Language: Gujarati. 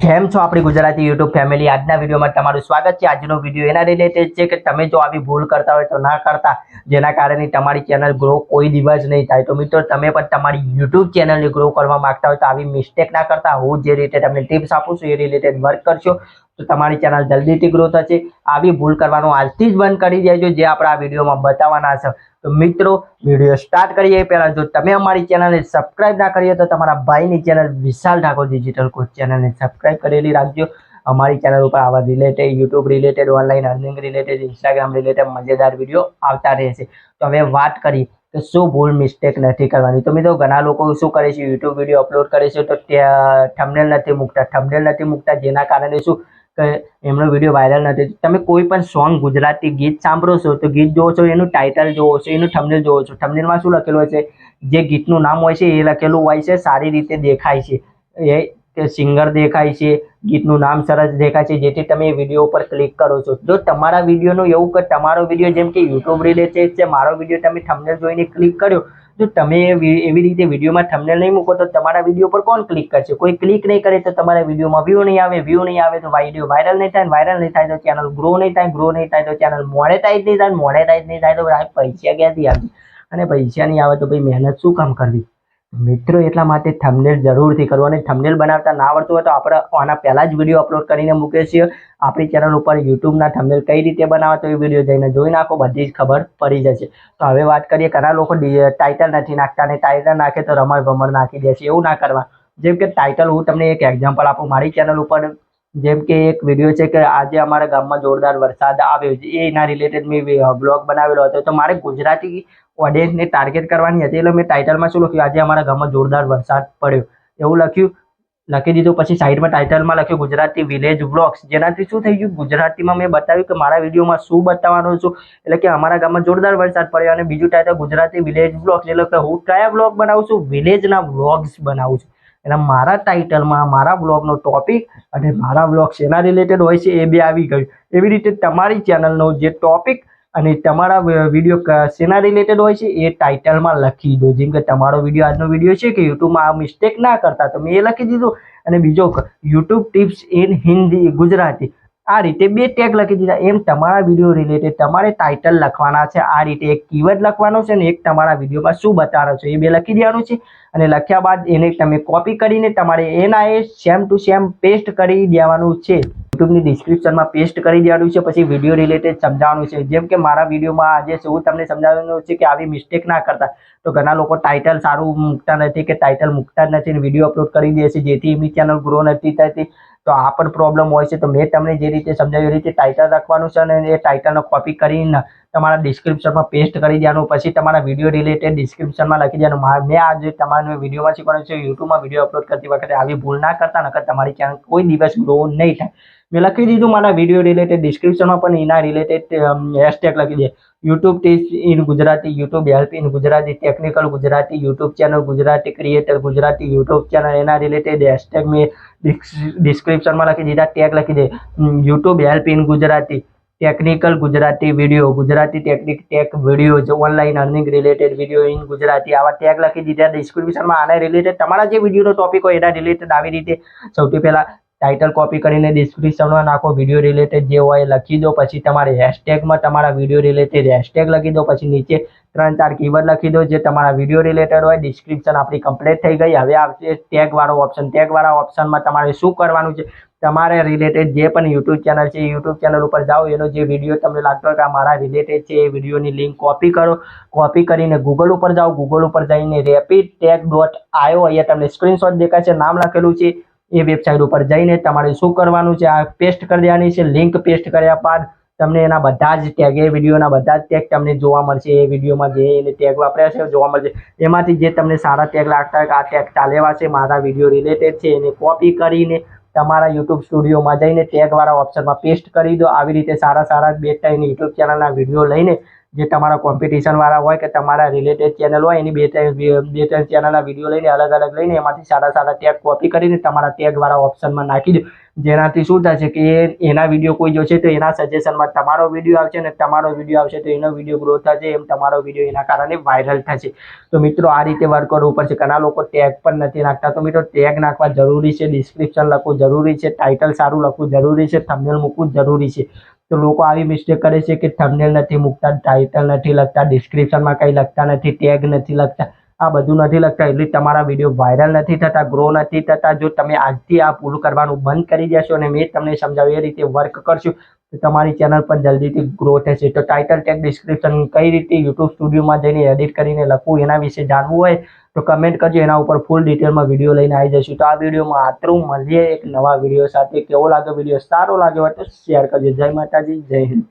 કેમ છો આપણી ગુજરાતી યુટ્યુબ ફેમિલી? આજના વિડીયોમાં તમારું સ્વાગત છે. આજનો વીડિયો એના રિલેટેડ છે કે તમે જો આવી ભૂલ કરતા હોય તો ના કરતા, જેના કારણે તમારી ચેનલ ગ્રો કોઈ દિવસ નહીં થાય. તો મિત્રો, તમે પણ તમારી યુટ્યુબ ચેનલને ગ્રો કરવા માંગતા હોય તો આવી મિસ્ટેક ના કરતા. હું જે રીતે તમને ટિપ્સ આપું છું, એ રિલેટેડ વર્ક કરશો, તો તમારી ચેનલ જલ્દીથી ગ્રો થશે. આવી ભૂલ કરવાનું આજથી જ બંધ કરી દેજો, જે આપણે આ વિડીયોમાં બતાવવાના છે. તો મિત્રો, વીડિયો સ્ટાર્ટ કરીએ. પહેલાં જો તમે અમારી ચેનલને સબસ્ક્રાઈબ ના કરીએ તો તમારા ભાઈની channel Vishal Thakor digital coach ચેનલને સબસ્ક્રાઈબ કરેલી રાખજો. અમારી ચેનલ ઉપર આવા related YouTube related online earning related Instagram related મજેદાર વીડિયો આવતા રહેશે. તો હવે વાત કરી કે શું ભૂલ મિસ્ટેક નથી કરવાની. તો મિત્રો, ઘણા લોકો શું કરે છે? યુટ્યુબ વીડિયો અપલોડ કરે છે તો ત્યાં થંબનેલ નથી મૂકતા. થંબનેલ નથી મૂકતા. જેના કારણે શું? કે એમનો વીડિયો વાયરલ નથી. તમે કોઈ પણ સોંગ ગુજરાતી ગીત સાંભળો છો, તો ગીત જોવો છો, એનું ટાઇટલ જોવો છો, એનું થંબનેલ જોવો છો. થંબનેલમાં શું લખેલું હોય છે? જે ગીતનું નામ હોય છે, એ લખેલું હોય છે, સારી રીતે દેખાય છે. એ કે સિંગર દેખાય છે, ગીતનું નામ સરસ દેખાય છે, જેથી તમે એ વીડિયો ઉપર ક્લિક કરો છો. જો તમારા વિડીયોનું એવું કે તમારો વીડિયો જેમ કે યુટ્યુબ રિલેટેડ છે, મારો વીડિયો તમે થંબનેલ જોઈને ક્લિક કર્યો જો તમે એવી રીતે વિડીયોમાં થંબનેલ નહીં મૂકો તો તમારા વીડિયો પર કોણ ક્લિક કરશે? કોઈ ક્લિક નહીં કરે તો તમારા વિડીયોમાં વ્યૂ નહીં આવે વ્યૂ નહીં આવે તો વીડિયો વાયરલ નહીં થાય વાયરલ નહીં થાય તો ચેનલ ગ્રો નહીં થાય ગ્રો નહીં થાય તો ચેનલ મોનેટાઈઝ નહીં થાય મોનેટાઈઝ નહીં થાય તો પૈસા ક્યાંથી આવે? અને પૈસા નહીં આવે તો ભાઈ મહેનત શું કામ કરવી? મિત્રો, એટલા માટે થંબનેલ જરૂરથી કરવું અને થંબનેલ બનાવતા ના આવડતું હોય તો આપણે આના પહેલાં જ વીડિયો અપલોડ કરીને મૂકીએ છીએ. આપણી ચેનલ ઉપર યુટ્યુબના થંબનેલ કઈ રીતે બનાવવા તો એ વીડિયો જઈને જોઈ નાખો, બધી જ ખબર પડી જશે. તો હવે વાત કરીએ, ઘણા લોકો ટાઇટલ નથી નાખતા અને ટાઇટલ નાખે તો રમણ ભમણ નાખી દે છે, એવું ના કરવા. જેમ કે ટાઇટલ હું તમને એક એક્ઝામ્પલ આપું, મારી ચેનલ ઉપર જેમ કે એક વીડિયો છે કે આજે અમારા ગામમાં જોરદાર વરસાદ આવ્યો છે. એના રિલેટેડ મેં બ્લોગ બનાવેલો હતો. તો મારે ગુજરાતી ઓડિયન્સને ટાર્ગેટ કરવાની હતી. એટલે મેં ટાઇટલમાં શું લખ્યું? આજે અમારા ગામમાં જોરદાર વરસાદ પડ્યો. એવું લખ્યું. લખી દીધું. પછી સાઈડમાં ટાઇટલમાં લખ્યું ગુજરાતી વિલેજ વ્લોગ્સ જેનાથી શું થઈ ગયું? ગુજરાતીમાં મેં બતાવ્યું કે મારા વિડીયોમાં શું બતાવવાનું છું. એટલે કે અમારા ગામમાં જોરદાર વરસાદ પડ્યો. અને બીજું ટાઇટલ ગુજરાતી વિલેજ વ્લોગ્સ એટલે કે હું કયા વ્લોગ બનાવું છું? વિલેજના વ્લોગ્સ બનાવું છું. એટલે મારા ટાઇટલમાં મારા બ્લોગનો ટોપિક અને મારા બ્લોગ શેના રિલેટેડ હોય છે એ બે આવી ગયું. એવી રીતે તમારી ચેનલનો જે ટોપિક અને તમારા વીડિયો શેના રિલેટેડ હોય છે એ ટાઇટલમાં લખી દો. જેમ કે તમારો વીડિયો આજનો વીડિયો છે કે યુટ્યુબમાં આ મિસ્ટેક ના કરતા તમે એ લખી દીધું. અને બીજો YouTube tips in Hindi Gujarati. આ રીતે બે ટેગ લખી દીધા. એમ તમારા વીડિયો રિલેટેડ તમારે ટાઇટલ લખવાના છે. આ રીતે એક કીવર્ડ લખવાનો છે અને એક તમારા વિડીયોમાં શું બતાવવાનો છે એ બે લખી દેવાનું છે. અને લખ્યા બાદ એને તમે કોપી કરીને તમારે એના એ સેમ ટુ સેમ પેસ્ટ કરી દેવાનું છે. યુટ્યુબની ડિસ્ક્રિપ્શનમાં પેસ્ટ કરી દેવાનું છે. પછી વીડિયો રિલેટેડ સમજાવવાનું છે. જેમ કે મારા વિડીયોમાં આજે છે તમને સમજાવવાનું છે કે આવી મિસ્ટેક ના કરતા. તો ઘણા લોકો ટાઇટલ સારું મૂકતા નથી કે ટાઇટલ મૂકતા જ નથી વીડિયો અપલોડ કરી દે છે. જેથી એમની ચેનલ ગ્રો નથી થતી. તો આ પણ પ્રોબ્લેમ હોય છે. તો મેં તમને જે રીતે સમજાવ્યું એ રીતે ટાઇટલ રાખવાનું છે અને એ ટાઇટલનો કોપી કરીને તમારા ડિસ્ક્રિપ્શનમાં પેસ્ટ કરી દેવાનું. પછી તમારા વીડિયો રિલેટેડ ડિસ્ક્રિપ્શનમાં લખી દેવાનું. મેં આજે તમારા વિડીયોમાં શીખવાનું છે. યુટ્યુબમાં વીડિયો અપલોડ કરતી વખતે આવી ભૂલ ના કરતા, નકર તમારી ચેનલ કોઈ દિવસ ગ્રો નહીં થાય. મેં લખી દીધું મારા વીડિયો રિલેટેડ ડિસ્ક્રિપ્શનમાં પણ એના રિલેટેડ હેશટેગ લખી દે. YouTube teach in Gujarati YouTube help in Gujarati technical Gujarati YouTube channel Gujarati creator Gujarati YouTube channel એના રિલેટેડ હેશટેગ મેં ડિસ્ક્રિપ્શનમાં લખી દીધા ટેગ લખી દે. YouTube help in Gujarati technical Gujarati video Gujarati technique tech video online earning related video in Gujarati આવા ટેગ લખી દીધા. ડિસ્ક્રિપ્શનમાં આના રિલેટેડ તમારા જે વિડીયોનો ટોપિક હોય એના રિલેટેડ આવી રીતે સૌથી પહેલાં ટાઇટલ કોપી કરીને ડિસ્ક્રિપ્શનમાં નાખો વીડિયો રિલેટેડ જે હોય લખી દો, પછી તમારે હેશટેગમાં તમારા વીડિયો રિલેટેડ હેશટેગ લખી દો, પછી નીચે ત્રણ ચાર કીવર્ડ લખી દો, જે તમારા વીડિયો રિલેટેડ હોય ડિસ્ક્રિપ્શન આપણી કમ્પ્લીટ થઈ ગઈ. હવે આવશે ટેગવાળો ઓપ્શન ટેગવાળા ઓપ્શનમાં તમારે શું કરવાનું છે? તમારે રિલેટેડ જે પણ યુટ્યુબ ચેનલ છે યુટ્યુબ ચેનલ ઉપર જાઓ, એનો જે વીડિયો તમને લાગતો હોય કે મારા રિલેટેડ છે, એ વિડીયોની લિંક કોપી કરો. કોપી કરીને ગૂગલ ઉપર જાઓ. ગૂગલ ઉપર જઈને રેપિડ ટેગ ડોટ આયો અહીંયા તમને સ્ક્રીનશોટ દેખાય છે નામ લખેલું છે. એ વેબસાઇટ ઉપર જઈને તમારે શું કરવાનું છે? આ પેસ્ટ કરી દેવાની છે. લિંક પેસ્ટ કર્યા બાદ તમને એના બધા જ ટેગ એ વિડીયોના બધા જ ટેગ તમને જોવા મળશે. એ વિડીયોમાં જે એને ટેગ વાપર્યા છે જોવા મળશે. એમાંથી જે તમને સારા ટેગ લાગતા હોય આ ટેગ ચાલેવા છે, મારા વીડિયો રિલેટેડ છે, એને કોપી કરીને તમારા યુટ્યુબ સ્ટુડિયોમાં જઈને ટેગવાળા ઓપ્શનમાં પેસ્ટ કરી દો. આવી રીતે સારા સારા બે ટાઈમ યુટ્યુબ ચેનલના વીડિયો લઈને જે તમારા કોમ્પિટિશન વાળા હોય કે તમારા રિલેટેડ ચેનલ હોય, એની બે ત્રણ બે ત્રણ ચેનલના વીડિયો લઈને, અલગ અલગ લઈને એમાંથી સારા સારા ટેગ કોપી કરીને તમારા ટેગ વાળા ઓપ્શનમાં નાખી દો. જેનાથી શું થશે કે એના વીડિયો કોઈ જોશે તો એના સજેશનમાં તમારો વીડિયો આવશે અને તમારો વીડિયો આવશે તો એનો વીડિયો ગ્રો થશે, એમ તમારો વીડિયો એના કારણે વાયરલ થશે. તો મિત્રો આ રીતે વર્ક કરવું પડશે. ઘણા લોકો ટેગ પણ નથી નાખતા. તો મિત્રો ટેગ નાખવા જરૂરી છે. ડિસ્ક્રિપ્શન લખવું જરૂરી છે. ટાઇટલ સારું લખવું જરૂરી છે. થંબનેલ મૂકવું જરૂરી છે. તો લોકો આવી મિસ્ટેક કરે છે કે થંબનેલ નથી મૂકતા ટાઇટલ નથી લખતા ડિસ્ક્રિપ્શનમાં કંઈ લખતા નથી ટેગ નથી લખતા. આ બધું નથી લખતા, એટલે તમારા વીડિયો વાયરલ નથી થતા ગ્રો નથી થતા. જો તમે આજથી આ ભૂલ કરવાનું બંધ કરી દેશો અને મેં તમને સમજાવ્યું, એ રીતે વર્ક કરશો. તો તમારી ચેનલ પણ જલ્દીથી ગ્રો થશે. તો ટાઇટલ ટેગ ડિસ્ક્રિપ્શન કઈ રીતે યુટ્યુબ સ્ટુડિયોમાં જઈને એડિટ કરીને લખવું, એના વિશે જાણવું હોય તો કમેન્ટ કરજો. એના ઉપર ફૂલ ડિટેલમાં વીડિયો લઈને આવી જશું તો આ વિડીયોમાં આતરું મળીએ એક નવા વીડિયો સાથે. કેવો લાગ્યો વીડિયો સારો લાગ્યો હોય તો શેર કરજો. જય માતાજી. જય હિન્દ.